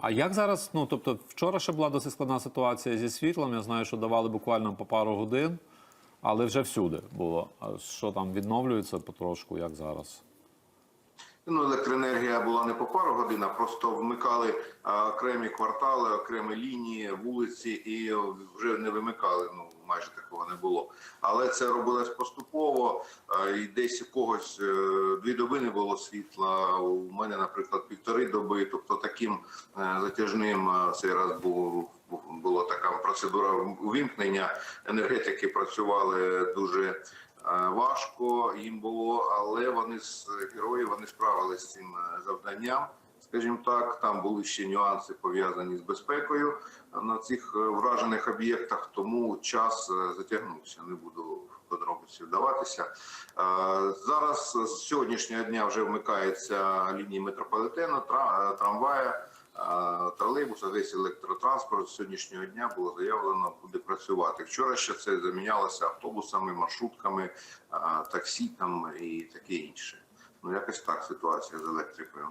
А як зараз? Ну тобто, вчора ще була досить складна ситуація зі світлом. Я знаю, що давали буквально по пару годин, але вже всюди було. А що там відновлюється потрошку, як зараз? Ну, електроенергія була не по пару годин, а просто вмикали окремі квартали, окремі лінії, вулиці і вже не вимикали. Ну майже такого не було. Але це робилось поступово. І десь у когось е, дві доби не було світла. У мене, наприклад, півтори доби. Тобто таким е, затяжним цей раз був. Була така процедура увімкнення. Енергетики працювали дуже важко їм було, але вони з герої вони справилися з цим е, завданням. Скажімо так, там були ще нюанси пов'язані з безпекою на цих е, вражених об'єктах, тому час е, затягнувся. Не буду подробиці вдаватися. Е, Зараз з сьогоднішнього дня вже вмикаються лінії метрополітену, е, трамвая. А, Тролейбус, а весь електротранспорт з сьогоднішнього дня було заявлено, буде працювати. Вчора ще це замінялося автобусами, маршрутками, таксі там і таке інше. Ну якось так ситуація з електрикою.